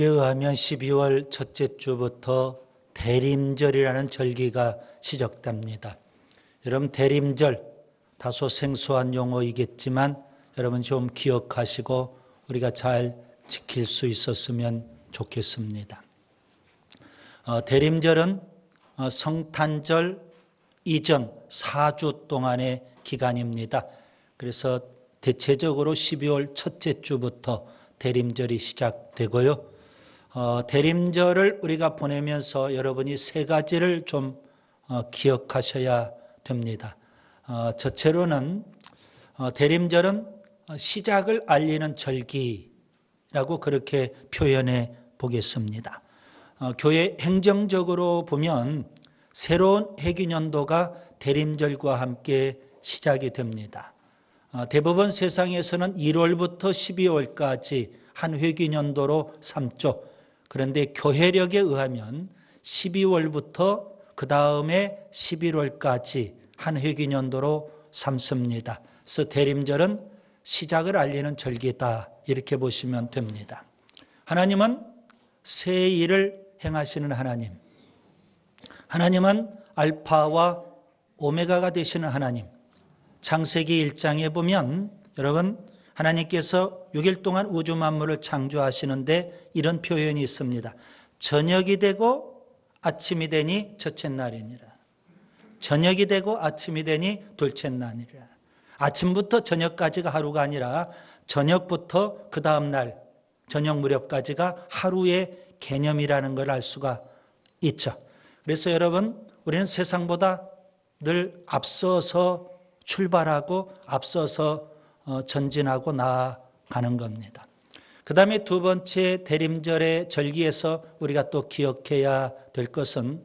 교회력에 의하면 12월 첫째 주부터 대림절이라는 절기가 시작됩니다. 여러분 대림절 다소 생소한 용어이겠지만 여러분 좀 기억하시고 우리가 잘 지킬 수 있었으면 좋겠습니다. 어, 대림절은 어, 성탄절 이전 4주 동안의 기간입니다. 그래서 대체적으로 12월 첫째 주부터 대림절이 시작되고요. 어, 대림절을 우리가 보내면서 여러분이 세 가지를 좀 어, 기억하셔야 됩니다. 어, 첫째로는 어, 대림절은 시작을 알리는 절기라고 그렇게 표현해 보겠습니다. 어, 교회 행정적으로 보면 새로운 회기년도가 대림절과 함께 시작이 됩니다. 어, 대부분 세상에서는 1월부터 12월까지 한 회기년도로 삼죠. 그런데 교회력에 의하면 12월부터 그 다음에 11월까지 한 회기년도로 삼습니다. 그래서 대림절은 시작을 알리는 절기다 이렇게 보시면 됩니다. 하나님은 새 일을 행하시는 하나님. 하나님은 알파와 오메가가 되시는 하나님. 창세기 1장에 보면 여러분 하나님께서 6일 동안 우주 만물을 창조하시는데 이런 표현이 있습니다. 저녁이 되고 아침이 되니 첫째 날이니라. 저녁이 되고 아침이 되니 둘째 날이라. 아침부터 저녁까지가 하루가 아니라 저녁부터 그 다음 날 저녁 무렵까지가 하루의 개념이라는 걸 알 수가 있죠. 그래서 여러분 우리는 세상보다 늘 앞서서 출발하고 앞서서 어, 전진하고 나아가는 겁니다. 그 다음에 두 번째 대림절의 절기에서 우리가 또 기억해야 될 것은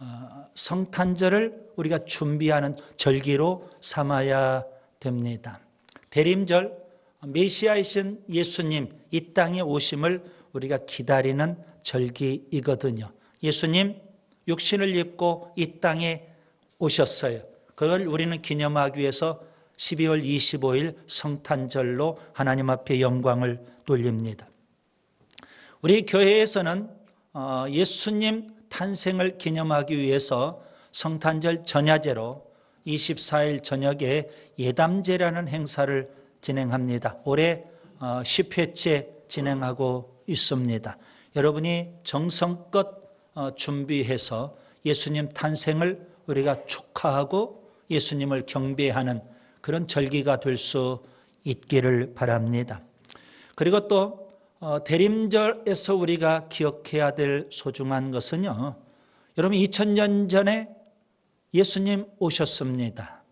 어, 성탄절을 우리가 준비하는 절기로 삼아야 됩니다. 대림절 메시아이신 예수님 이 땅에 오심을 우리가 기다리는 절기이거든요. 예수님 육신을 입고 이 땅에 오셨어요. 그걸 우리는 기념하기 위해서 12월 25일 성탄절로 하나님 앞에 영광을 돌립니다. 우리 교회에서는 어, 예수님 탄생을 기념하기 위해서 성탄절 전야제로 24일 저녁에 예담제라는 행사를 진행합니다. 올해 10회째 어, 진행하고 있습니다. 여러분이 정성껏 어, 준비해서 예수님 탄생을 우리가 축하하고 예수님을 경배하는 그런 절기가 될 수 있기를 바랍니다. 그리고 또 어, 대림절에서 우리가 기억해야 될 소중한 것은요. 여러분 2000년 전에 예수님 오셨습니다.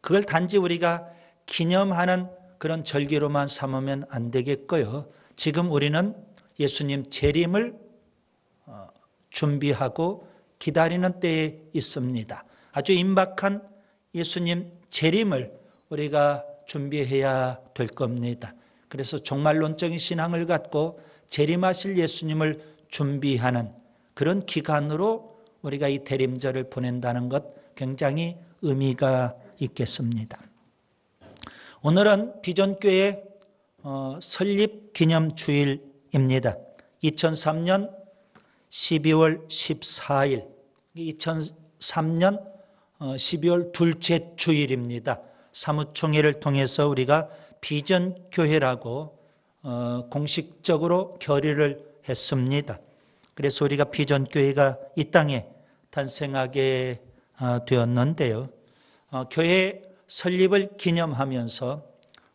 그걸 단지 우리가 기념하는 그런 절기로만 삼으면 안 되겠고요. 지금 우리는 예수님 재림을 어, 준비하고 기다리는 때에 있습니다. 아주 임박한 예수님 재림을 우리가 준비해야 될 겁니다. 그래서 종말론적인 신앙을 갖고 재림하실 예수님을 준비하는 그런 기간으로 우리가 이 대림절을 보낸다는 것 굉장히 의미가 있겠습니다. 오늘은 비전교회 어, 설립 기념 주일입니다. 2003년 12월 14일, 2003년 12월 둘째 주일입니다. 사무총회를 통해서 우리가 비전 교회라고 어, 공식적으로 결의를 했습니다. 그래서 우리가 비전 교회가 이 땅에 탄생하게 어, 되었는데요. 어, 교회 설립을 기념하면서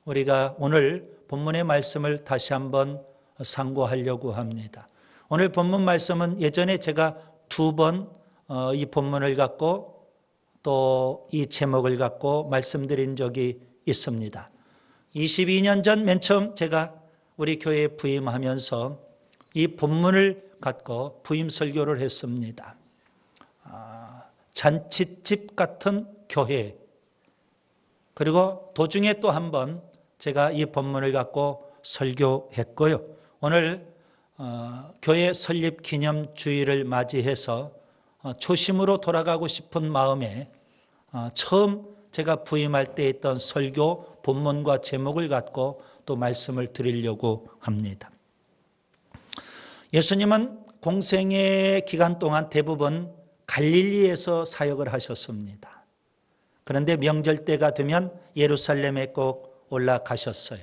우리가 오늘 본문의 말씀을 다시 한번 상고하려고 합니다. 오늘 본문 말씀은 예전에 제가 두 번 이 본문을 갖고 또 이 제목을 갖고 말씀드린 적이 있습니다. 22년 전 맨 처음 제가 우리 교회에 부임하면서 이 본문을 갖고 부임 설교를 했습니다. 아, 잔치집 같은 교회. 그리고 도중에 또 한 번 제가 이 본문을 갖고 설교했고요. 오늘 어, 교회 설립 기념 주일을 맞이해서 어, 초심으로 돌아가고 싶은 마음에 어, 처음 제가 부임할 때 했던 설교 본문과 제목을 갖고 또 말씀을 드리려고 합니다. 예수님은 공생의 기간 동안 대부분 갈릴리에서 사역을 하셨습니다. 그런데 명절 때가 되면 예루살렘에 꼭 올라가셨어요.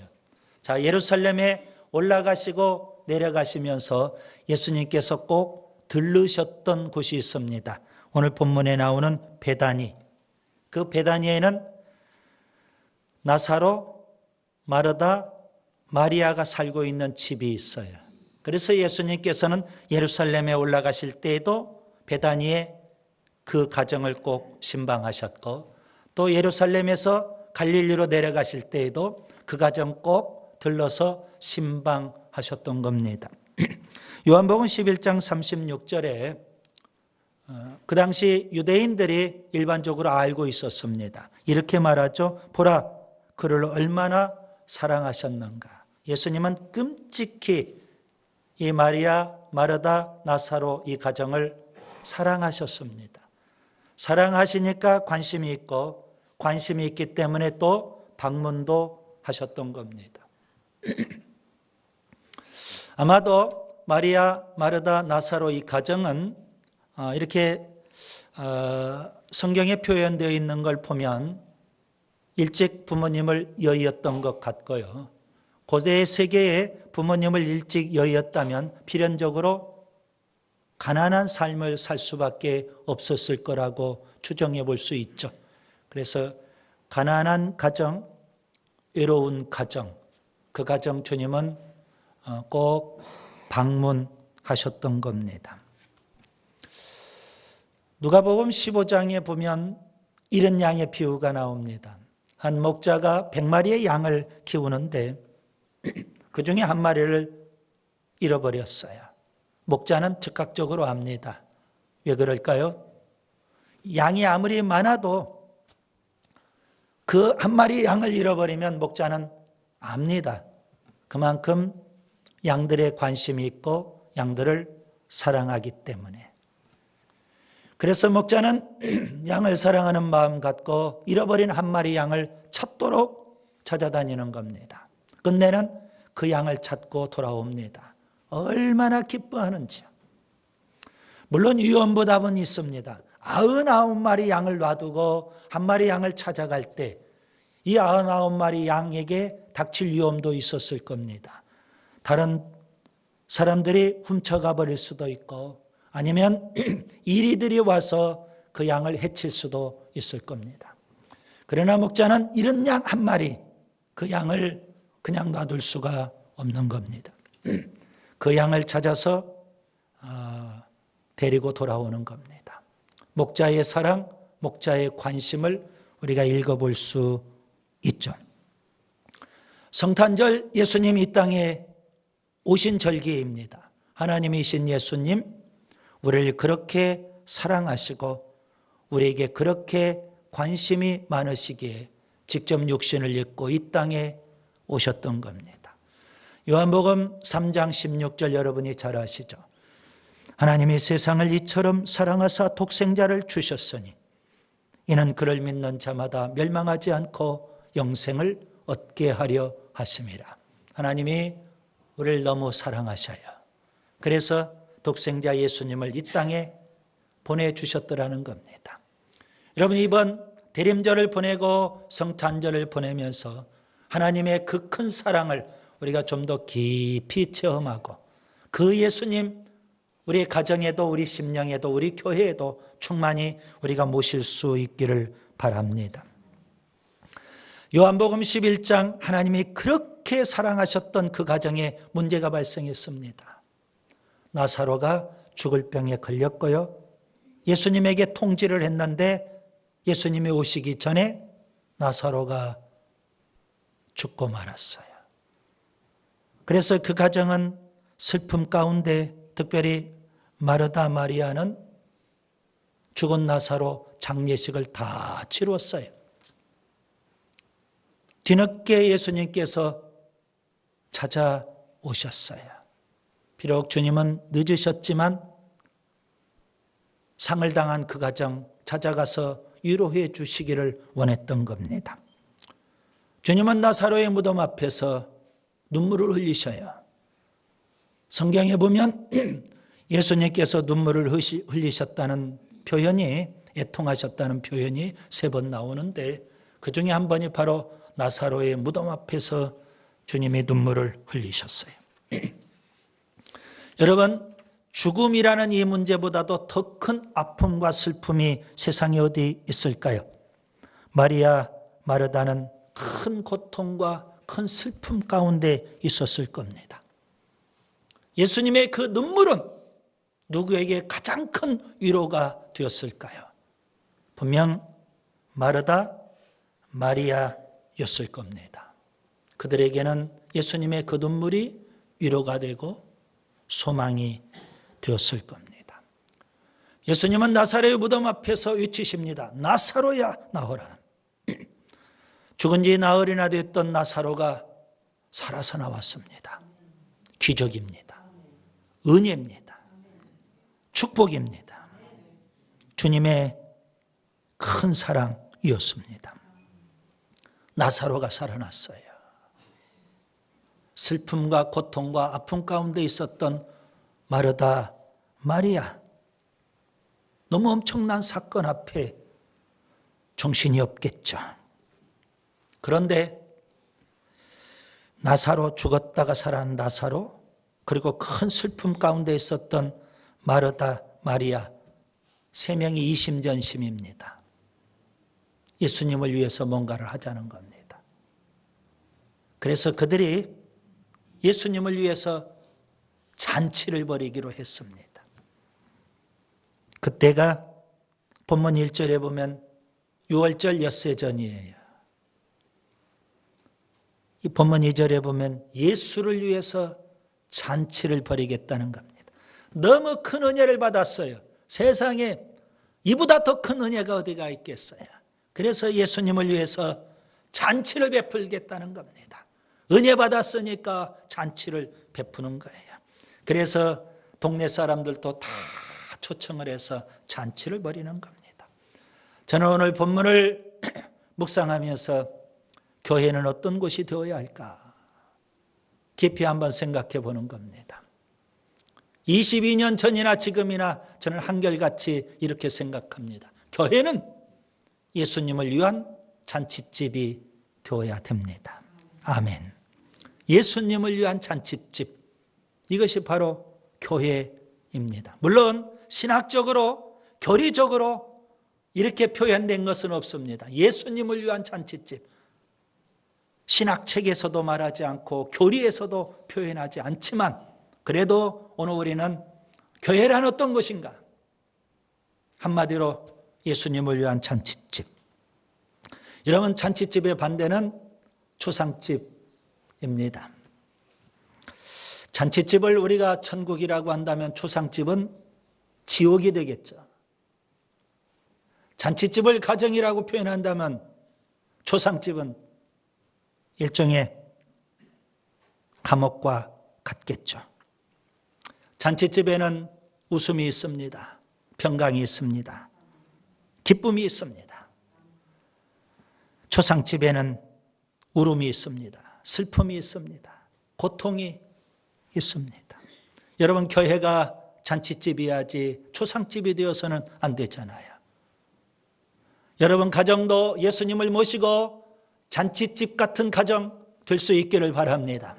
자, 예루살렘에 올라가시고 내려가시면서 예수님께서 꼭 들르셨던 곳이 있습니다. 오늘 본문에 나오는 베다니. 그 베다니에는 나사로, 마르다, 마리아가 살고 있는 집이 있어요. 그래서 예수님께서는 예루살렘에 올라가실 때에도 베다니에 그 가정을 꼭 신방하셨고 또 예루살렘에서 갈릴리로 내려가실 때에도 그 가정 꼭 들러서 신방하셨던 겁니다. 요한복음 11장 36절에 어, 그 당시 유대인들이 일반적으로 알고 있었습니다. 이렇게 말하죠. 보라, 그를 얼마나 사랑하셨는가. 예수님은 끔찍히 이 마리아, 마르다, 나사로 이 가정을 사랑하셨습니다. 사랑하시니까 관심이 있고 관심이 있기 때문에 또 방문도 하셨던 겁니다. 아마도 마리아, 마르다, 나사로 이 가정은 어, 이렇게 어, 성경에 표현되어 있는 걸 보면 일찍 부모님을 여의었던 것 같고요. 고대 세계에 부모님을 일찍 여의었다면 필연적으로 가난한 삶을 살 수밖에 없었을 거라고 추정해 볼 수 있죠. 그래서 가난한 가정, 외로운 가정, 그 가정 주님은 어, 꼭 방문하셨던 겁니다. 누가복음 15장에 보면 이런 양의 비유가 나옵니다. 한 목자가 100마리의 양을 키우는데 그 중에 한 마리를 잃어버렸어요. 목자는 즉각적으로 압니다. 왜 그럴까요? 양이 아무리 많아도 그 한 마리 양을 잃어버리면 목자는 압니다. 그만큼 양들의 관심이 있고 양들을 사랑하기 때문에. 그래서 목자는 양을 사랑하는 마음 갖고 잃어버린 한 마리 양을 찾도록 찾아다니는 겁니다. 끝내는 그 양을 찾고 돌아옵니다. 얼마나 기뻐하는지요. 물론 위험보답은 있습니다. 아흔아홉 마리 양을 놔두고 한 마리 양을 찾아갈 때 이 아흔아홉 마리 양에게 닥칠 위험도 있었을 겁니다. 다른 사람들이 훔쳐가 버릴 수도 있고 아니면 이리들이 와서 그 양을 해칠 수도 있을 겁니다. 그러나 목자는 이런 양 한 마리 그 양을 그냥 놔둘 수가 없는 겁니다. 그 양을 찾아서 어, 데리고 돌아오는 겁니다. 목자의 사랑, 목자의 관심을 우리가 읽어볼 수 있죠. 성탄절 예수님 이 땅에 오신 절기입니다. 하나님이신 예수님, 우리를 그렇게 사랑하시고 우리에게 그렇게 관심이 많으시기에 직접 육신을 입고 이 땅에 오셨던 겁니다. 요한복음 3장 16절 여러분이 잘 아시죠? 하나님이 세상을 이처럼 사랑하사 독생자를 주셨으니 이는 그를 믿는 자마다 멸망하지 않고 영생을 얻게 하려 하심이라. 하나님이 우리를 너무 사랑하셔요. 그래서 독생자 예수님을 이 땅에 보내주셨더라는 겁니다. 여러분, 이번 대림절을 보내고 성탄절을 보내면서 하나님의 그 큰 사랑을 우리가 좀 더 깊이 체험하고 그 예수님 우리 가정에도 우리 심령에도 우리 교회에도 충만히 우리가 모실 수 있기를 바랍니다. 요한복음 11장 하나님이 그렇게 사랑하셨던 그 가정에 문제가 발생했습니다. 나사로가 죽을 병에 걸렸고요. 예수님에게 통지를 했는데 예수님이 오시기 전에 나사로가 죽고 말았어요. 그래서 그 가정은 슬픔 가운데 특별히 마르다 마리아는 죽은 나사로 장례식을 다 치루었어요. 뒤늦게 예수님께서 찾아오셨어요. 비록 주님은 늦으셨지만 상을 당한 그 가정 찾아가서 위로해 주시기를 원했던 겁니다. 주님은 나사로의 무덤 앞에서 눈물을 흘리셔요. 성경에 보면 예수님께서 눈물을 흘리셨다는 표현이 애통하셨다는 표현이 세 번 나오는데 그 중에 한 번이 바로 나사로의 무덤 앞에서 주님이 눈물을 흘리셨어요. 여러분 죽음이라는 이 문제보다도 더 큰 아픔과 슬픔이 세상에 어디 있을까요? 마리아 마르다는 큰 고통과 큰 슬픔 가운데 있었을 겁니다. 예수님의 그 눈물은 누구에게 가장 큰 위로가 되었을까요? 분명 마르다, 마리아 였을 겁니다. 그들에게는 예수님의 그 눈물이 위로가 되고 소망이 되었을 겁니다. 예수님은 나사로의 무덤 앞에서 외치십니다. 나사로야 나오라. 죽은 지 나흘이나 됐던 나사로가 살아서 나왔습니다. 기적입니다. 은혜입니다. 축복입니다. 주님의 큰 사랑이었습니다. 나사로가 살아났어요. 슬픔과 고통과 아픔 가운데 있었던 마르다 마리아. 너무 엄청난 사건 앞에 정신이 없겠죠. 그런데 나사로 죽었다가 살아난 나사로 그리고 큰 슬픔 가운데 있었던 마르다 마리아 세 명이 이심전심입니다. 예수님을 위해서 뭔가를 하자는 겁니다. 그래서 그들이 예수님을 위해서 잔치를 벌이기로 했습니다. 그때가 본문 1절에 보면 6월절 엿새 전이에요. 이 본문 2절에 보면 예수를 위해서 잔치를 벌이겠다는 겁니다. 너무 큰 은혜를 받았어요. 세상에 이보다 더 큰 은혜가 어디가 있겠어요. 그래서 예수님을 위해서 잔치를 베풀겠다는 겁니다. 은혜 받았으니까 잔치를 베푸는 거예요. 그래서 동네 사람들도 다 초청을 해서 잔치를 벌이는 겁니다. 저는 오늘 본문을 묵상하면서 교회는 어떤 곳이 되어야 할까? 깊이 한번 생각해 보는 겁니다. 22년 전이나 지금이나 저는 한결같이 이렇게 생각합니다. 교회는 예수님을 위한 잔치집이 되어야 됩니다. 아멘. 예수님을 위한 잔치집. 이것이 바로 교회입니다. 물론 신학적으로, 교리적으로 이렇게 표현된 것은 없습니다. 예수님을 위한 잔치집. 신학책에서도 말하지 않고 교리에서도 표현하지 않지만 그래도 오늘 우리는 교회란 어떤 것인가? 한마디로 예수님을 위한 잔치집. 여러분, 잔치집의 반대는 초상집입니다. 잔치집을 우리가 천국이라고 한다면 초상집은 지옥이 되겠죠. 잔치집을 가정이라고 표현한다면 초상집은 일종의 감옥과 같겠죠. 잔치집에는 웃음이 있습니다. 평강이 있습니다. 기쁨이 있습니다. 초상집에는 울음이 있습니다. 슬픔이 있습니다. 고통이 있습니다. 여러분, 교회가 잔치집이야지 초상집이 되어서는 안 되잖아요. 여러분, 가정도 예수님을 모시고 잔치집 같은 가정 될 수 있기를 바랍니다.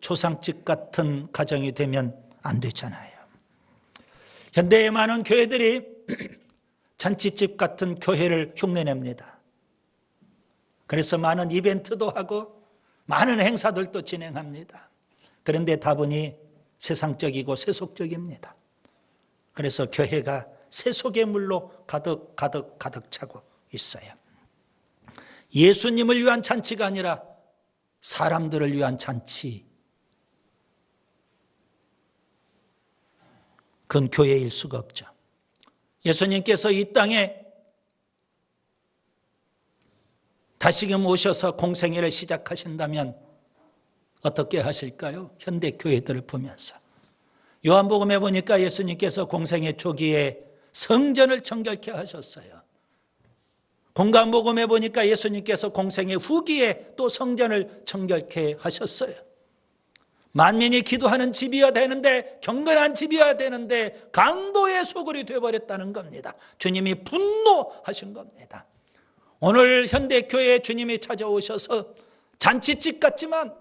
초상집 같은 가정이 되면 안 되잖아요. 현대의 많은 교회들이 잔치집 같은 교회를 흉내냅니다. 그래서 많은 이벤트도 하고 많은 행사들도 진행합니다. 그런데 다분히 세상적이고 세속적입니다. 그래서 교회가 세속의 물로 가득 가득 가득 차고 있어요. 예수님을 위한 잔치가 아니라 사람들을 위한 잔치. 그건 교회일 수가 없죠. 예수님께서 이 땅에 다시금 오셔서 공생애를 시작하신다면 어떻게 하실까요? 현대 교회들을 보면서. 요한복음에 보니까 예수님께서 공생애 초기에 성전을 정결케 하셨어요. 공간복음에 보니까 예수님께서 공생의 후기에 또 성전을 정결케 하셨어요. 만민이 기도하는 집이어야 되는데 경건한 집이어야 되는데 강도의 소굴이 되어버렸다는 겁니다. 주님이 분노하신 겁니다. 오늘 현대교회에 주님이 찾아오셔서 잔치집 같지만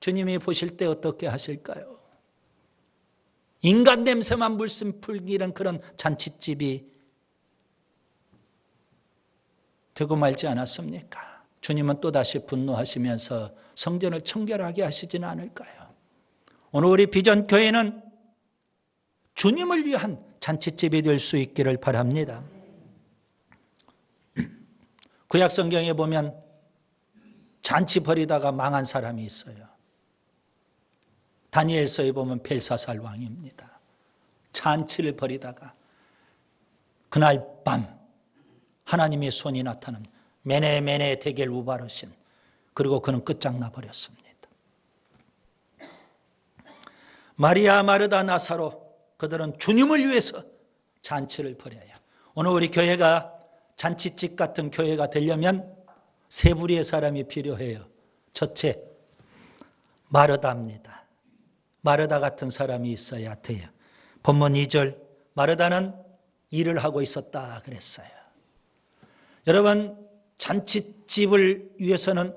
주님이 보실 때 어떻게 하실까요? 인간 냄새만 물씬 풀기는 그런 잔치집이 되고 말지 않았습니까? 주님은 또다시 분노하시면서 성전을 청결하게 하시지는 않을까요? 오늘 우리 비전 교회는 주님을 위한 잔치집이 될 수 있기를 바랍니다. 구약 성경에 보면 잔치 벌이다가 망한 사람이 있어요. 다니엘서에 보면 벨사살 왕입니다. 잔치를 벌이다가 그날 밤 하나님의 손이 나타납니다. 메네 메네 대겔 우바르신 그리고 그는 끝장나 버렸습니다. 마리아 마르다 나사로 그들은 주님을 위해서 잔치를 벌여요. 오늘 우리 교회가 잔치집 같은 교회가 되려면 세 부류의 사람이 필요해요. 첫째, 마르다입니다. 마르다 같은 사람이 있어야 돼요. 본문 2절, 마르다는 일을 하고 있었다 그랬어요. 여러분, 잔치집을 위해서는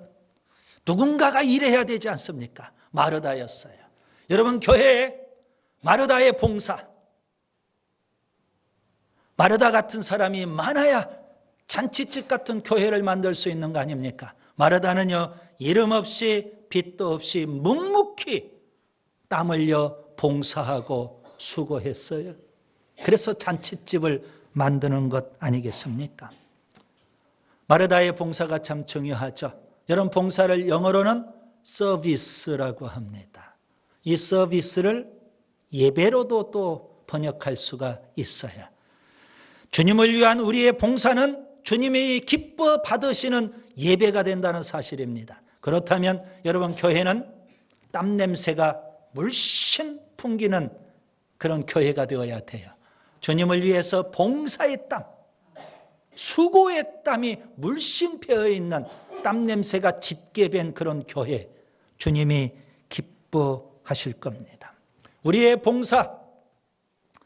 누군가가 일해야 되지 않습니까? 마르다였어요. 여러분, 교회에 마르다의 봉사, 마르다 같은 사람이 많아야 잔치집 같은 교회를 만들 수 있는 거 아닙니까? 마르다는요, 이름 없이 빚도 없이 묵묵히 땀 흘려 봉사하고 수고했어요. 그래서 잔치집을 만드는 것 아니겠습니까? 마르다의 봉사가 참 중요하죠. 여러분 봉사를 영어로는 서비스라고 합니다. 이 서비스를 예배로도 또 번역할 수가 있어요. 주님을 위한 우리의 봉사는 주님이 기뻐 받으시는 예배가 된다는 사실입니다. 그렇다면 여러분 교회는 땀 냄새가 물씬 풍기는 그런 교회가 되어야 돼요. 주님을 위해서 봉사의 땀, 수고의 땀이 물씬 배어 있는 땀 냄새가 짙게 밴 그런 교회, 주님이 기뻐 하실 겁니다. 우리의 봉사,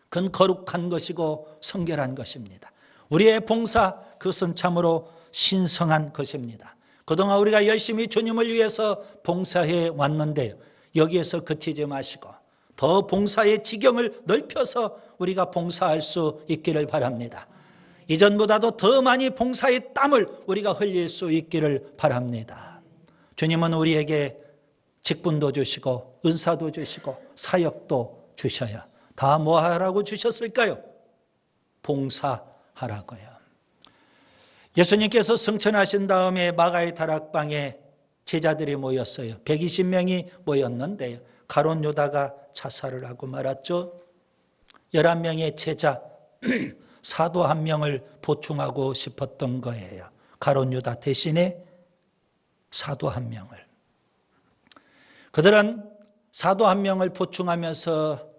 그건 거룩한 것이고 성결한 것입니다. 우리의 봉사, 그것은 참으로 신성한 것입니다. 그동안 우리가 열심히 주님을 위해서 봉사해 왔는데요. 여기에서 그치지 마시고 더 봉사의 지경을 넓혀서 우리가 봉사할 수 있기를 바랍니다. 이전보다도 더 많이 봉사의 땀을 우리가 흘릴 수 있기를 바랍니다. 주님은 우리에게 직분도 주시고 은사도 주시고 사역도 주셔야 다 뭐 하라고 주셨을까요? 봉사하라고요. 예수님께서 승천하신 다음에 마가의 다락방에 제자들이 모였어요. 120명이 모였는데요. 가론 유다가 자살을 하고 말았죠. 11명의 제자 사도 한 명을 보충하고 싶었던 거예요. 가론 유다 대신에 사도 한 명을. 그들은 사도 한 명을 보충하면서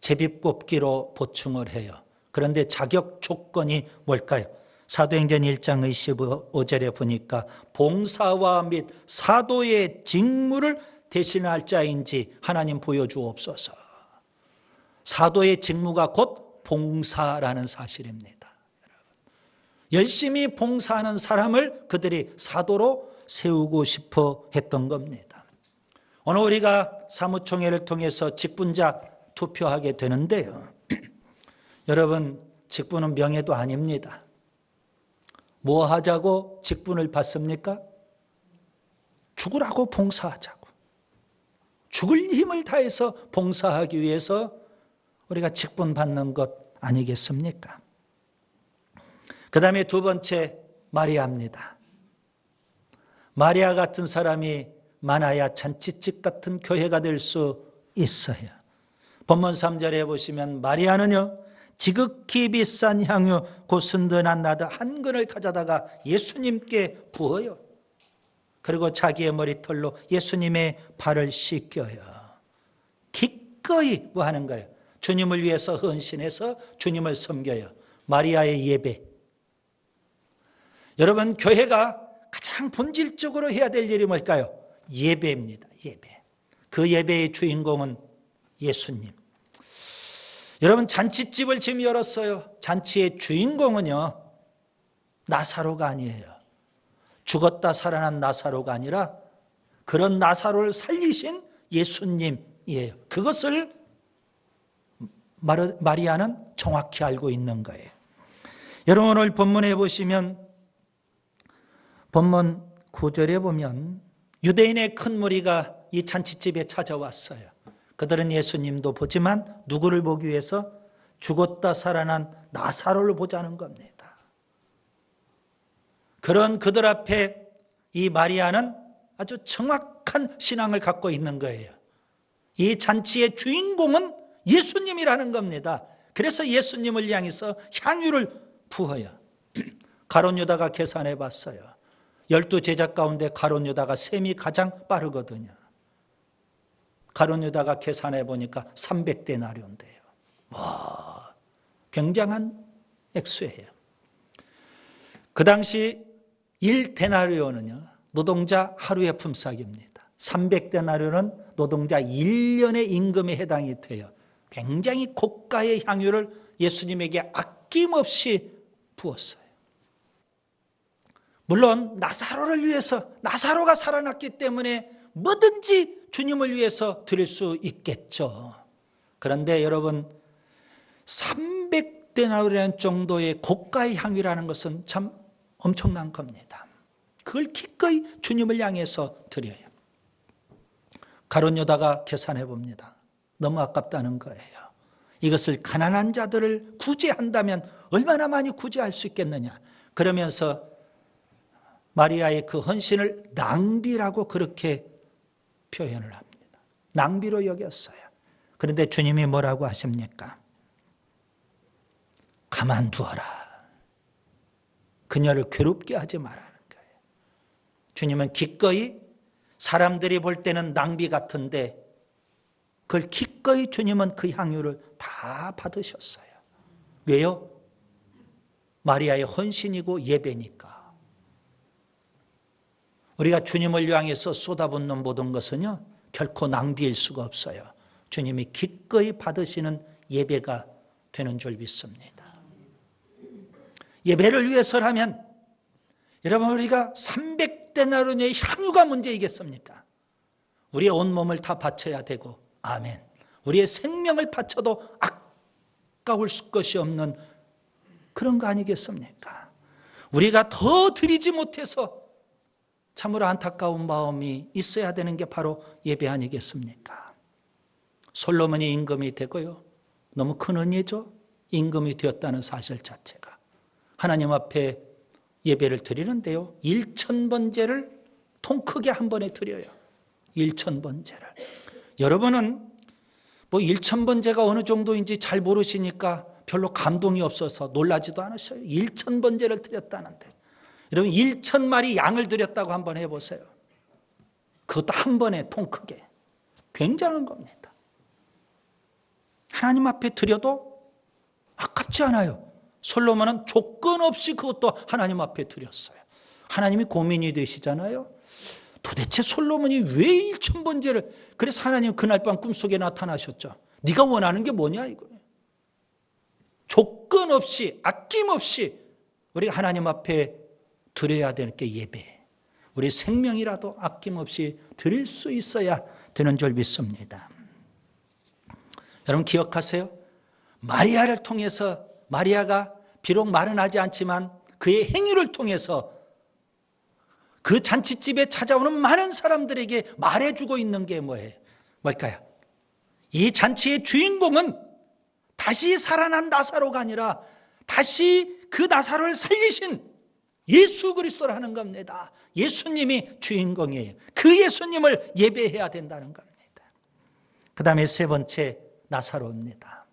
제비 뽑기로 보충을 해요. 그런데 자격 조건이 뭘까요? 사도행전 1장 25절에 보니까 봉사와 및 사도의 직무를 대신할 자인지 하나님 보여주옵소서. 사도의 직무가 곧 봉사라는 사실입니다. 열심히 봉사하는 사람을 그들이 사도로 세우고 싶어 했던 겁니다. 오늘 우리가 사무총회를 통해서 직분자 투표하게 되는데요. 여러분, 직분은 명예도 아닙니다. 뭐 하자고 직분을 받습니까? 죽으라고 봉사하자고. 죽을 힘을 다해서 봉사하기 위해서 우리가 직분 받는 것 아니겠습니까? 그 다음에 두 번째 마리아입니다. 마리아 같은 사람이 많아야 잔치집 같은 교회가 될 수 있어요. 본문 3절에 보시면 마리아는요, 지극히 비싼 향유 곧 순든한 나드 한 근을 가져다가 예수님께 부어요. 그리고 자기의 머리털로 예수님의 발을 씻겨요. 기꺼이 뭐 하는 거예요? 주님을 위해서 헌신해서 주님을 섬겨요. 마리아의 예배. 여러분, 교회가 가장 본질적으로 해야 될 일이 뭘까요? 예배입니다. 예배. 그 예배의 주인공은 예수님. 여러분 잔치집을 지금 열었어요. 잔치의 주인공은요. 나사로가 아니에요. 죽었다 살아난 나사로가 아니라 그런 나사로를 살리신 예수님이에요. 그것을 마리아는 정확히 알고 있는 거예요. 여러분 오늘 본문에 보시면 본문 9절에 보면 유대인의 큰 무리가 이 잔치집에 찾아왔어요. 그들은 예수님도 보지만 누구를 보기 위해서 죽었다 살아난 나사로를 보자는 겁니다. 그런 그들 앞에 이 마리아는 아주 정확한 신앙을 갖고 있는 거예요. 이 잔치의 주인공은 예수님이라는 겁니다. 그래서 예수님을 향해서 향유를 부어요. 가론 유다가 계산해 봤어요. 열두 제자 가운데 가론 유다가 셈이 가장 빠르거든요. 가론 유다가 계산해 보니까 300데나리온데요. 와, 굉장한 액수예요. 그 당시 1데나리온은요. 노동자 하루의 품삯입니다. 300데나리온은 노동자 1년의 임금에 해당이 돼요. 굉장히 고가의 향유를 예수님에게 아낌없이 부었어요. 물론 나사로를 위해서 나사로가 살아났기 때문에 뭐든지 주님을 위해서 드릴 수 있겠죠. 그런데 여러분 300데나리온 정도의 고가의 향유라는 것은 참 엄청난 겁니다. 그걸 기꺼이 주님을 향해서 드려요. 가론 여다가 계산해 봅니다. 너무 아깝다는 거예요. 이것을 가난한 자들을 구제한다면 얼마나 많이 구제할 수 있겠느냐. 그러면서 마리아의 그 헌신을 낭비라고 그렇게 표현을 합니다. 낭비로 여겼어요. 그런데 주님이 뭐라고 하십니까? 가만두어라. 그녀를 괴롭게 하지 말라는 거예요. 주님은 기꺼이 사람들이 볼 때는 낭비 같은데 그걸 기꺼이 주님은 그 향유를 다 받으셨어요. 왜요? 마리아의 헌신이고 예배니까. 우리가 주님을 향해서 쏟아붓는 모든 것은요, 결코 낭비일 수가 없어요. 주님이 기꺼이 받으시는 예배가 되는 줄 믿습니다. 예배를 위해서라면 여러분 우리가 300데나리온의 향유가 문제이겠습니까? 우리의 온몸을 다 바쳐야 되고 아멘. 우리의 생명을 바쳐도 아까울 것이 없는 그런 거 아니겠습니까? 우리가 더 드리지 못해서 참으로 안타까운 마음이 있어야 되는 게 바로 예배 아니겠습니까? 솔로몬이 임금이 되고요. 너무 큰 은혜죠. 임금이 되었다는 사실 자체가. 하나님 앞에 예배를 드리는데요. 1천번제를 통 크게 한 번에 드려요. 1천번제를. 여러분은 뭐 1천번제가 어느 정도인지 잘 모르시니까 별로 감동이 없어서 놀라지도 않으셔요. 1천번제를 드렸다는데. 여러분 1천 마리 양을 드렸다고 한번 해보세요. 그것도 한 번에 통 크게. 굉장한 겁니다. 하나님 앞에 드려도 아깝지 않아요. 솔로몬은 조건 없이 그것도 하나님 앞에 드렸어요. 하나님이 고민이 되시잖아요. 도대체 솔로몬이 왜 1천 번제를 그래서 하나님 그날 밤 꿈속에 나타나셨죠. 네가 원하는 게 뭐냐 이거예요. 조건 없이 아낌없이 우리 하나님 앞에 드려야 되는 게 예배. 우리 생명이라도 아낌없이 드릴 수 있어야 되는 줄 믿습니다. 여러분 기억하세요? 마리아를 통해서 마리아가 비록 말은 하지 않지만 그의 행위를 통해서 그 잔치집에 찾아오는 많은 사람들에게 말해주고 있는 게 뭐예요? 뭘까요? 이 잔치의 주인공은 다시 살아난 나사로가 아니라 다시 그 나사로를 살리신 예수 그리스도라는 겁니다. 예수님이 주인공이에요. 그 예수님을 예배해야 된다는 겁니다. 그 다음에 세 번째 나사로입니다.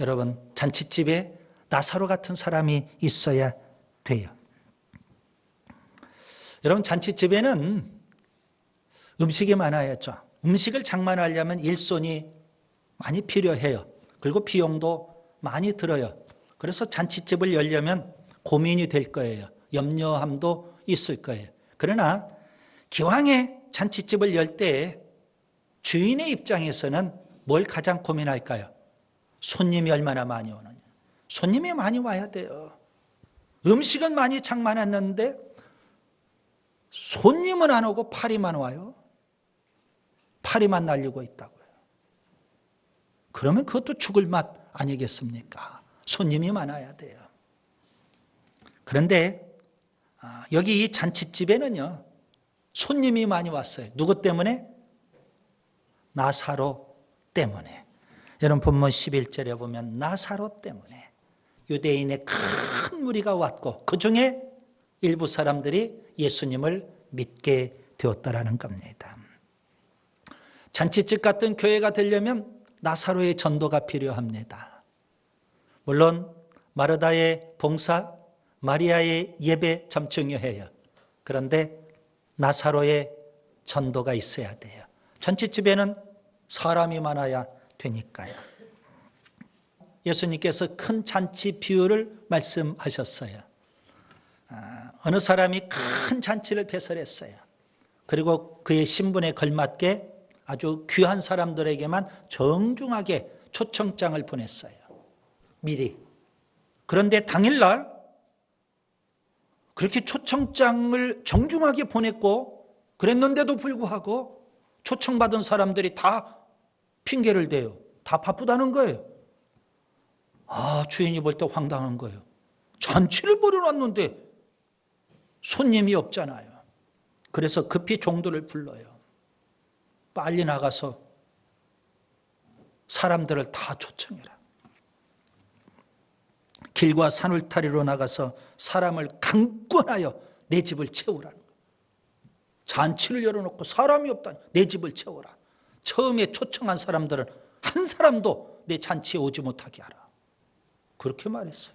여러분 잔치집에 나사로 같은 사람이 있어야 돼요. 여러분 잔치집에는 음식이 많아야죠. 음식을 장만하려면 일손이 많이 필요해요. 그리고 비용도 많이 들어요. 그래서 잔치집을 열려면 고민이 될 거예요. 염려함도 있을 거예요. 그러나 기왕에 잔치집을 열때 주인의 입장에서는 뭘 가장 고민할까요? 손님이 얼마나 많이 오느냐. 손님이 많이 와야 돼요. 음식은 많이 장만했는데 손님은 안 오고 파리만 와요. 파리만 날리고 있다고요. 그러면 그것도 죽을 맛 아니겠습니까? 손님이 많아야 돼요. 그런데 아, 여기 이 잔치집에는요, 손님이 많이 왔어요. 누구 때문에? 나사로 때문에. 여러분 본문 11절에 보면 나사로 때문에 유대인의 큰 무리가 왔고 그 중에 일부 사람들이 예수님을 믿게 되었다라는 겁니다. 잔치집 같은 교회가 되려면 나사로의 전도가 필요합니다. 물론 마르다의 봉사, 마리아의 예배 참 중요해요. 그런데 나사로의 전도가 있어야 돼요. 잔치집에는 사람이 많아야 되니까요. 예수님께서 큰 잔치 비유를 말씀하셨어요. 아, 어느 사람이 큰 잔치를 배설했어요. 그리고 그의 신분에 걸맞게 아주 귀한 사람들에게만 정중하게 초청장을 보냈어요. 미리. 그런데 당일날 그렇게 초청장을 정중하게 보냈고 그랬는데도 불구하고 초청받은 사람들이 다 핑계를 대요. 다 바쁘다는 거예요. 아, 주인이 볼 때 황당한 거예요. 잔치를 벌여놨는데 손님이 없잖아요. 그래서 급히 종도를 불러요. 빨리 나가서 사람들을 다 초청해라. 길과 산울타리로 나가서 사람을 강권하여 내 집을 채우라는 거예요. 잔치를 열어놓고 사람이 없다니 내 집을 채워라. 처음에 초청한 사람들은 한 사람도 내 잔치에 오지 못하게 하라. 그렇게 말했어요.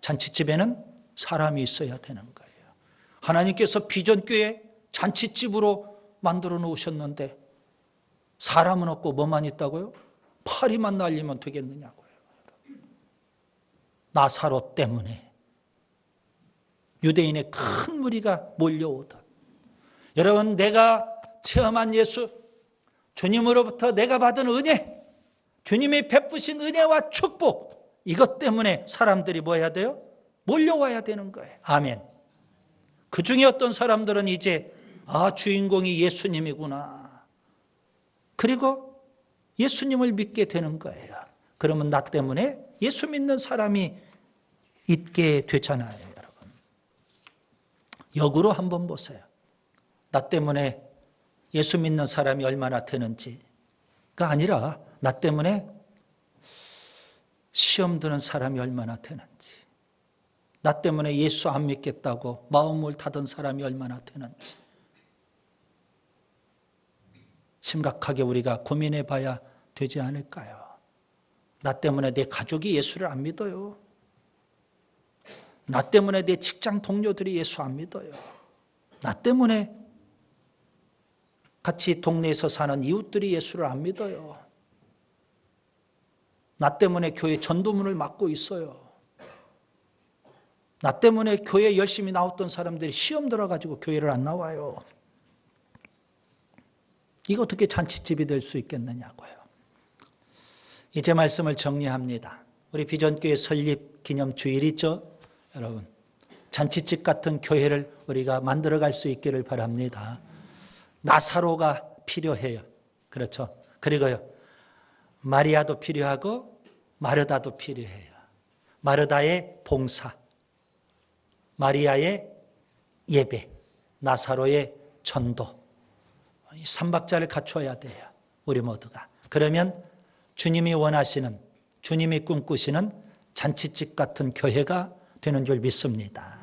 잔치집에는 사람이 있어야 되는 거예요. 하나님께서 비전교회 잔치집으로 만들어 놓으셨는데 사람은 없고 뭐만 있다고요? 파리만 날리면 되겠느냐고요. 나사로 때문에 유대인의 큰 무리가 몰려오던 여러분 내가 체험한 예수 주님으로부터 내가 받은 은혜 주님이 베푸신 은혜와 축복 이것 때문에 사람들이 뭐 해야 돼요? 몰려와야 되는 거예요. 아멘. 그 중에 어떤 사람들은 이제 아 주인공이 예수님이구나. 그리고 예수님을 믿게 되는 거예요. 그러면 나 때문에 예수 믿는 사람이 있게 되잖아요, 여러분. 역으로 한번 보세요. 나 때문에 예수 믿는 사람이 얼마나 되는지가 아니라 나 때문에 시험 드는 사람이 얼마나 되는지, 나 때문에 예수 안 믿겠다고 마음을 닫은 사람이 얼마나 되는지, 심각하게 우리가 고민해 봐야 되지 않을까요? 나 때문에 내 가족이 예수를 안 믿어요. 나 때문에 내 직장 동료들이 예수 안 믿어요. 나 때문에 같이 동네에서 사는 이웃들이 예수를 안 믿어요. 나 때문에 교회 전도문을 막고 있어요. 나 때문에 교회 열심히 나왔던 사람들이 시험 들어가지고 교회를 안 나와요. 이거 어떻게 잔치집이 될 수 있겠느냐고요. 이제 말씀을 정리합니다. 우리 비전교회 설립 기념 주일이죠. 여러분, 잔치집 같은 교회를 우리가 만들어 갈 수 있기를 바랍니다. 나사로가 필요해요. 그렇죠. 그리고요, 마리아도 필요하고 마르다도 필요해요. 마르다의 봉사, 마리아의 예배, 나사로의 전도. 이 삼박자를 갖춰야 돼요. 우리 모두가. 그러면 주님이 원하시는, 주님이 꿈꾸시는 잔치집 같은 교회가 되는 줄 믿습니다.